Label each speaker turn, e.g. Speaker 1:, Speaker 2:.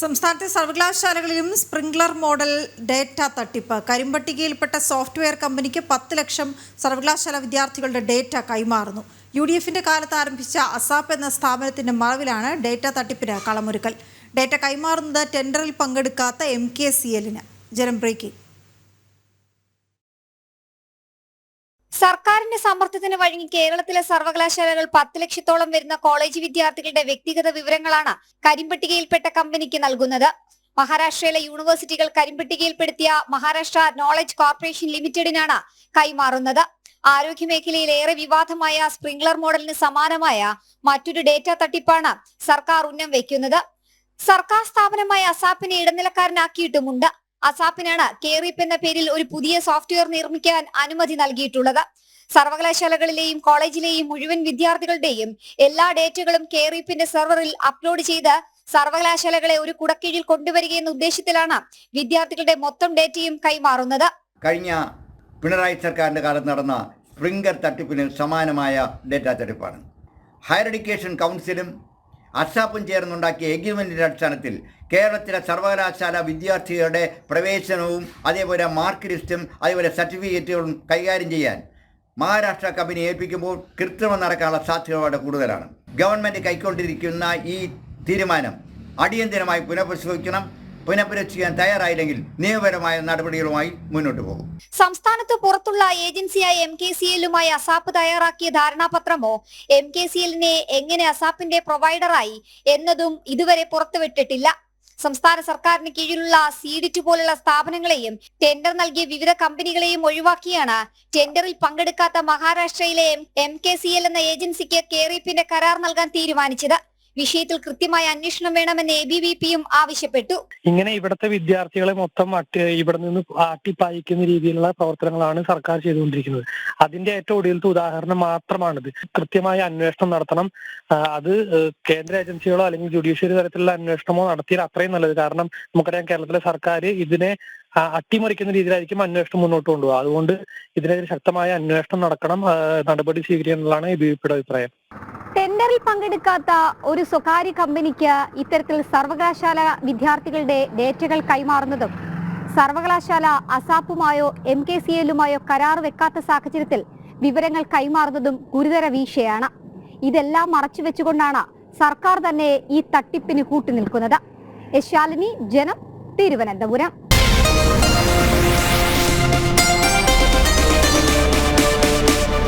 Speaker 1: സംസ്ഥാനത്തെ സർവകലാശാലകളിലും sprinkler model data തട്ടിപ്പ്. കരിമ്പട്ടികയിൽപ്പെട്ട software കമ്പനിക്ക് പത്ത് ലക്ഷം സർവകലാശാല വിദ്യാർത്ഥികളുടെ ഡേറ്റ കൈമാറുന്നു. യു ഡി എഫിന്റെ കാലത്ത് ആരംഭിച്ച അസാപ്പ് എന്ന സ്ഥാപനത്തിന്റെ മറവിലാണ് ഡേറ്റ തട്ടിപ്പിന് കളമൊരുക്കൽ. ഡേറ്റ കൈമാറുന്നത് ടെൻഡറിൽ പങ്കെടുക്കാത്ത എം കെ സി എല്ലിന്. ജനം ബ്രേക്കിംഗ്.
Speaker 2: സർക്കാരിന്റെ സമ്മർദ്ദത്തിന് വഴങ്ങി കേരളത്തിലെ സർവകലാശാലകൾ പത്ത് ലക്ഷത്തോളം വരുന്ന കോളേജ് വിദ്യാർത്ഥികളുടെ വ്യക്തിഗത വിവരങ്ങളാണ് കരിമ്പട്ടികയിൽപ്പെട്ട കമ്പനിക്ക് നൽകുന്നത്. മഹാരാഷ്ട്രയിലെ യൂണിവേഴ്സിറ്റികൾ കരിമ്പട്ടികയിൽപ്പെടുത്തിയ മഹാരാഷ്ട്ര നോളജ് കോർപ്പറേഷൻ ലിമിറ്റഡിനാണ് കൈമാറുന്നത്. ആരോഗ്യമേഖലയിൽ ഏറെ വിവാദമായ സ്പ്രിംഗ്ലർ മോഡലിന് സമാനമായ മറ്റൊരു ഡേറ്റ തട്ടിപ്പാണ് സർക്കാർ ഉന്നം വയ്ക്കുന്നത്. സർക്കാർ സ്ഥാപനമായ അസാപ്പിനെ ഇടനിലക്കാരനാക്കിയിട്ടുമുണ്ട്. അസാപ്പിനാണ് കേറിപ്പ് എന്ന പേരിൽ ഒരു പുതിയ സോഫ്റ്റ്വെയർ നിർമ്മിക്കാൻ അനുമതി നൽകിയിട്ടുള്ളത്. സർവകലാശാലകളിലെയും കോളേജിലെയും മുഴുവൻ വിദ്യാർത്ഥികളുടെയും എല്ലാ ഡേറ്റകളും കേറിപ്പിന്റെ സെർവറിൽ അപ്ലോഡ് ചെയ്ത് സർവകലാശാലകളെ ഒരു കുടക്കീഴിൽ കൊണ്ടുവരികയെന്ന ഉദ്ദേശത്തിലാണ് വിദ്യാർത്ഥികളുടെ മൊത്തം ഡേറ്റയും കൈമാറുന്നത്.
Speaker 3: കഴിഞ്ഞ പിണറായി സർക്കാരിന്റെ കാലത്ത് നടന്ന സ്പ്രിംഗർ തട്ടിപ്പിന് സമാനമായ ഡേറ്റ തട്ടിപ്പാണ് ഹയർ എഡ്യൂക്കേഷൻ കൗൺസിലും അസാപ്പും ചേർന്നുണ്ടാക്കിയ എഗ്രിമെന്റിന്റെ അടിസ്ഥാനത്തിൽ കേരളത്തിലെ സർവകലാശാല വിദ്യാർത്ഥികളുടെ പ്രവേശനവും അതേപോലെ മാർക്ക് ലിസ്റ്റും അതേപോലെ സർട്ടിഫിക്കറ്റുകളും കൈകാര്യം ചെയ്യാൻ മഹാരാഷ്ട്ര കമ്പനി ഏൽപ്പിക്കുമ്പോൾ കൃത്രിമം നടക്കാനുള്ള സാധ്യത വളരെ കൂടുതലാണ്. ഗവൺമെന്റ് കൈക്കൊണ്ടിരിക്കുന്ന ഈ തീരുമാനം അടിയന്തിരമായി പുനഃപരിശോധിക്കണം. പുനഃപരിശോധിക്കാൻ തയ്യാറായില്ലെങ്കിൽ നിയമപരമായ നടപടികളുമായി മുന്നോട്ട് പോകും.
Speaker 2: സംസ്ഥാനത്ത് പുറത്തുള്ള ഏജൻസിയായ എം കെ സി എല്ലുമായി അസാപ്പ് തയ്യാറാക്കിയ ധാരണാപത്രമോ? എം കെ സി എല്ലിനെ എങ്ങനെ അസാപ്പിന്റെ പ്രൊവൈഡറായി എന്നതും ഇതുവരെ പുറത്തുവിട്ടിട്ടില്ല. സംസ്ഥാന സർക്കാരിന് കീഴിലുള്ള സീഡിറ്റ് പോലുള്ള സ്ഥാപനങ്ങളെയും ടെൻഡർ നൽകിയ വിവിധ കമ്പനികളെയും ഒഴിവാക്കിയാണ് ടെൻഡറിൽ പങ്കെടുക്കാത്ത മഹാരാഷ്ട്രയിലെ എം കെ സി എൽ എന്ന ഏജൻസിക്ക് കെറിപ്പിന്റെ കരാർ നൽകാൻ തീരുമാനിച്ചത്. വിഷയത്തിൽ കൃത്യമായ അന്വേഷണം വേണമെന്ന് എ ബി വി പിയും ആവശ്യപ്പെട്ടു.
Speaker 4: ഇങ്ങനെ ഇവിടുത്തെ വിദ്യാർത്ഥികളെ മൊത്തം ഇവിടെ നിന്ന് ആട്ടിപ്പായിക്കുന്ന രീതിയിലുള്ള പ്രവർത്തനങ്ങളാണ് സർക്കാർ ചെയ്തുകൊണ്ടിരിക്കുന്നത്. അതിന്റെ ഏറ്റവും ഒടുവിലത്തെ ഉദാഹരണം മാത്രമാണിത്. കൃത്യമായ അന്വേഷണം നടത്തണം. അത് കേന്ദ്ര ഏജൻസികളോ അല്ലെങ്കിൽ ജുഡീഷ്യറി തരത്തിലുള്ള അന്വേഷണമോ നടത്തിയാൽ അത്രയും നല്ലത്. കാരണം നമുക്കറിയാം കേരളത്തിലെ സർക്കാർ ഇതിനെ അട്ടിമറിക്കുന്ന രീതിയിലായിരിക്കും അന്വേഷണം മുന്നോട്ട് കൊണ്ടുപോകുക അതുകൊണ്ട് ഇതിനെതിരെ ശക്തമായ അന്വേഷണം നടക്കണം. നടപടി സ്വീകരിക്കണം എന്നുള്ളതാണ് എ ബി വിപിയുടെ അഭിപ്രായം.
Speaker 5: പങ്കെടുക്കാത്ത ഒരു സ്വകാര്യ കമ്പനിക്ക് ഇത്തരത്തിൽ സർവകലാശാല വിദ്യാർത്ഥികളുടെ ഡേറ്റകൾ കൈമാറുന്നതും സർവകലാശാല അസാപ്പുമായോ എം കെ സി എല്ലുമായോ കരാർ വെക്കാത്ത സാഹചര്യത്തിൽ വിവരങ്ങൾ കൈമാറുന്നതും ഗുരുതര വീഴ്ചയാണ്. ഇതെല്ലാം മറച്ചു വെച്ചുകൊണ്ടാണ് സർക്കാർ തന്നെ ഈ തട്ടിപ്പിന് കൂട്ടുനിൽക്കുന്നത്. യശാലിനി ജനം തിരുവനന്തപുരം.